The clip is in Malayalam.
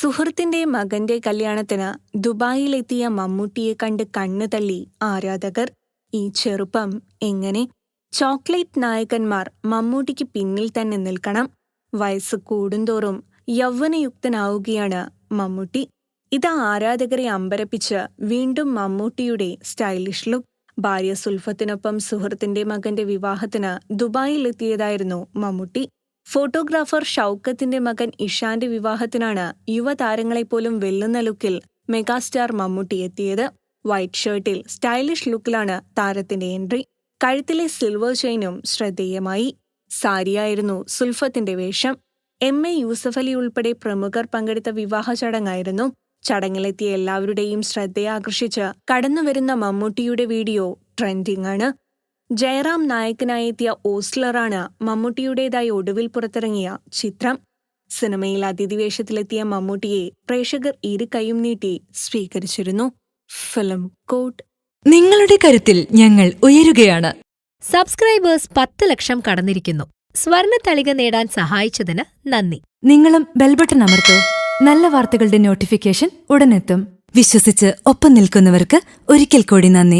സുഹൃത്തിന്റെ മകന്റെ കല്യാണത്തിന് ദുബായിലെത്തിയ മമ്മൂട്ടിയെ കണ്ട് കണ്ണു തള്ളി ആരാധകർ. ഈ ചെറുപ്പം എങ്ങനെ? ചോക്ലേറ്റ് നായകന്മാർ മമ്മൂട്ടിക്ക് പിന്നിൽ തന്നെ നിൽക്കണം. വയസ്സ് കൂടുന്തോറും യൗവനയുക്തനാവുകയാണ് മമ്മൂട്ടി. ഇത് ആരാധകരെ അമ്പരപ്പിച്ച് വീണ്ടും മമ്മൂട്ടിയുടെ സ്റ്റൈലിഷ് ലുക്ക്. ഭാര്യ സുൽഫത്തിനൊപ്പം സുഹൃത്തിന്റെ മകന്റെ വിവാഹത്തിന് ദുബായിലെത്തിയതായിരുന്നു മമ്മൂട്ടി. ഫോട്ടോഗ്രാഫർ ഷൗക്കത്തിന്റെ മകൻ ഇഷാന്റെ വിവാഹത്തിനാണ് യുവതാരങ്ങളെപ്പോലും വെല്ലുന്ന ലുക്കിൽ മെഗാസ്റ്റാർ മമ്മൂട്ടി എത്തിയത്. വൈറ്റ് ഷർട്ടിൽ സ്റ്റൈലിഷ് ലുക്കിലാണ് താരത്തിന്റെ എൻട്രി. കഴുത്തിലെ സിൽവർ ചെയിനും ശ്രദ്ധേയമായി. സാരിയായിരുന്നു സുൽഫത്തിന്റെ വേഷം. എം എ യൂസഫലി ഉൾപ്പെടെ പ്രമുഖർ പങ്കെടുത്ത വിവാഹ ചടങ്ങായിരുന്നു. ചടങ്ങിലെത്തിയ എല്ലാവരുടെയും ശ്രദ്ധയാകർഷിച്ച് കടന്നുവരുന്ന മമ്മൂട്ടിയുടെ വീഡിയോ ട്രെൻഡിംഗ് ആണ്. ജയറാം നായകനായെത്തിയ ഓസ്ലറാണ് മമ്മൂട്ടിയുടേതായി ഒടുവിൽ പുറത്തിറങ്ങിയ ചിത്രം. സിനിമയിൽ അതിഥിവേഷത്തിലെത്തിയ മമ്മൂട്ടിയെ പ്രേക്ഷകർ ഇരു കൈയും നീട്ടി സ്വീകരിച്ചിരുന്നു. ഫിലിം കോട്ട്. നിങ്ങളുടെ കരുത്തിൽ ഞങ്ങൾ ഉയരുകയാണ്. സബ്സ്ക്രൈബേഴ്സ് പത്ത് ലക്ഷം കടന്നിരിക്കുന്നു. സ്വർണ തളിക നേടാൻ സഹായിച്ചതിന് നന്ദി. നിങ്ങളും ബെൽബട്ടൺ അമർത്തോ. നല്ല വാർത്തകളുടെ നോട്ടിഫിക്കേഷൻ ഉടനെത്തും. വിശ്വസിച്ച് ഒപ്പം നിൽക്കുന്നവർക്ക് ഒരിക്കൽ കൂടി നന്ദി.